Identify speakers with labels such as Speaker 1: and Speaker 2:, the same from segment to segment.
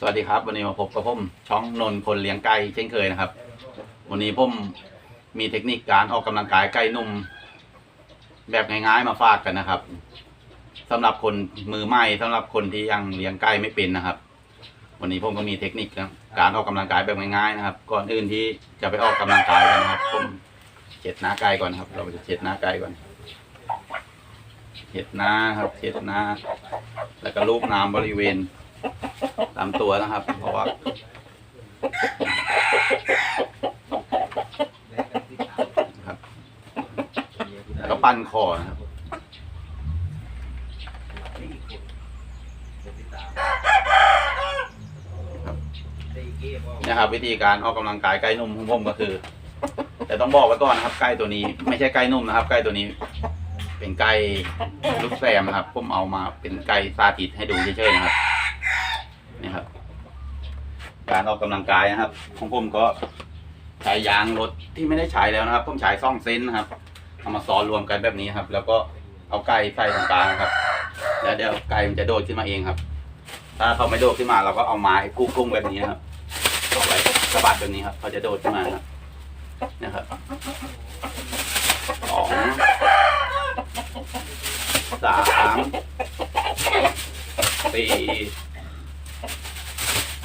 Speaker 1: สวัสดีครับ วันนี้มาพบกับผมช่องนนท์คนเลี้ยงไก่เช่นเคยนะครับ วันนี้ผมมีเทคนิคการออกกำลังกายไก่นุ่ม แบบง่ายๆมาฝากกันนะครับสำหรับคนมือใหม่สำหรับคนที่ยังเลี้ยงไก่ไม่เป็นนะครับ วันนี้ผมก็มีเทคนิคนะการออกกำลังกายแบบง่ายๆนะครับ ก่อนอื่นที่จะไปออกกำลังกายกันนะครับผมเช็ดหน้าไก่ก่อนครับ เราจะเช็ดหน้าไก่ก่อนเช็ดหน้าครับเช็ดหน้า แล้วก็ลูบน้ำบริเวณ ตามตัวนะครับเพราะว่าครับแล้วก็ปั้นคอนะครับนะครับ วิธีการออกกำลังกายไก่นุ่มของผมก็คือ แต่ต้องบอกไว้ก่อนนะครับไก่ตัวนี้ ไม่ใช่ไก่นุ่มนะครับไก่ตัวนี้ เป็นไก่ลูกแซมนะครับผมเอามาเป็นไก่สาธิตให้ดูเฉยๆนะครับ นี่ครับ การออกกำลังกายนะครับของผมก็ใช้ยางรถที่ไม่ได้ใช้แล้วนะครับ ผมใช้ซ่องเซนนะครับเอามาซ้อนรวมกันแบบนี้ครับ แล้วก็เอาไก่ใส่ตรงกลางครับ แล้วเดี๋ยวไก่มันจะโดดขึ้นมาเองครับ ถ้าเขาไม่โดดขึ้นมาเราก็เอาไม้กุ้งแบบนี้ครับเอไว้สะบัดแบบนี้ครับเขาจะโดดขึ้นมาครับนะครับสองสามสี่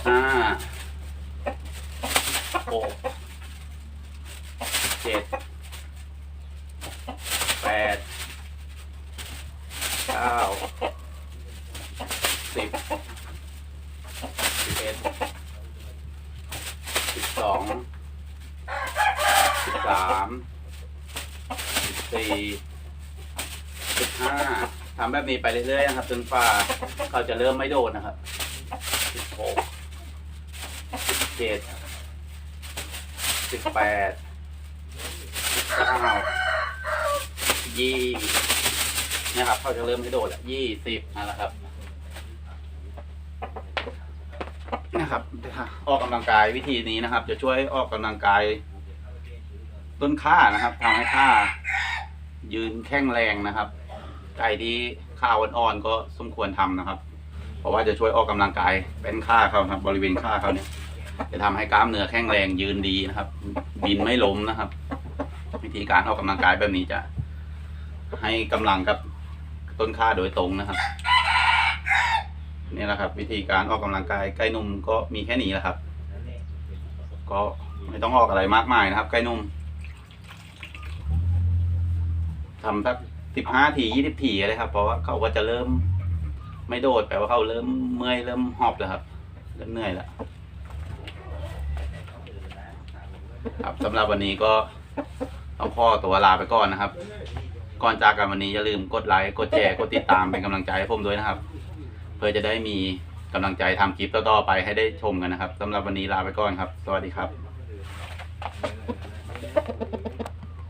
Speaker 1: ห้าหกเจ็ดแปดเก้าสิบสิบเอ็ดสิบสองสิบสามสิบสี่สิบห้าทำแบบนี้ไปเรื่อยๆนะครับจนฝ่าเขาจะเริ่มไม่โดดนะครับสิบหกสิบ เจ็ดสิบแปดสิบเก้ายี่นี่ยครับเขาจะเริ่มไม่โดดแล้วยี่สิบนั่นแหละครับนะครับออกกำลังกายวิธีนี้นะครับ จะช่วยออกกำลังกาย ต้นข้านะครับทำให้ข้ายืนแข็งแรงนะครับไก่ที่ข้าวอ่อนๆก็สมควรทำนะครับ เพราะว่าจะช่วยออกกำลังกายเป็นข้าเขาครับ บริเวณข้าเขาเนี่ย จะทำให้กล้ามเนื้อแข็งแรงยืนดีนะครับ บินไม่ล้มนะครับ วิธีการออกกำลังกายแบบนี้จะ ให้กำลังกับต้นขาโดยตรงนะครับนี่แหละครับ วิธีการออกกำลังกายไก่นุ่มก็มีแค่นี้แหละครับ ก็ไม่ต้องออกอะไรมากมายนะครับไก่นุ่มทำสักสิบห้าทียี่สิบทีเลยครับ เพราะว่าเขาก็จะเริ่มไม่โดดแปลว่าเขาเริ่มเมื่อยเริ่มหอบแล้วครับเริ่มเหนื่อยแล้ว ครับสำหรับวันนี้ก็ต้องข้อตัวลาไปก่อนนะครับ ก่อนจากกันวันนี้อย่าลืมกดไลค์กดแชร์กดติดตามเป็นกำลังใจให้ผมด้วยนะครับ เพื่อจะได้มีกำลังใจทำคลิปต่อๆไปให้ได้ชมกันนะครับสำหรับวันนี้ลาไปก่อนครับ สวัสดีครับ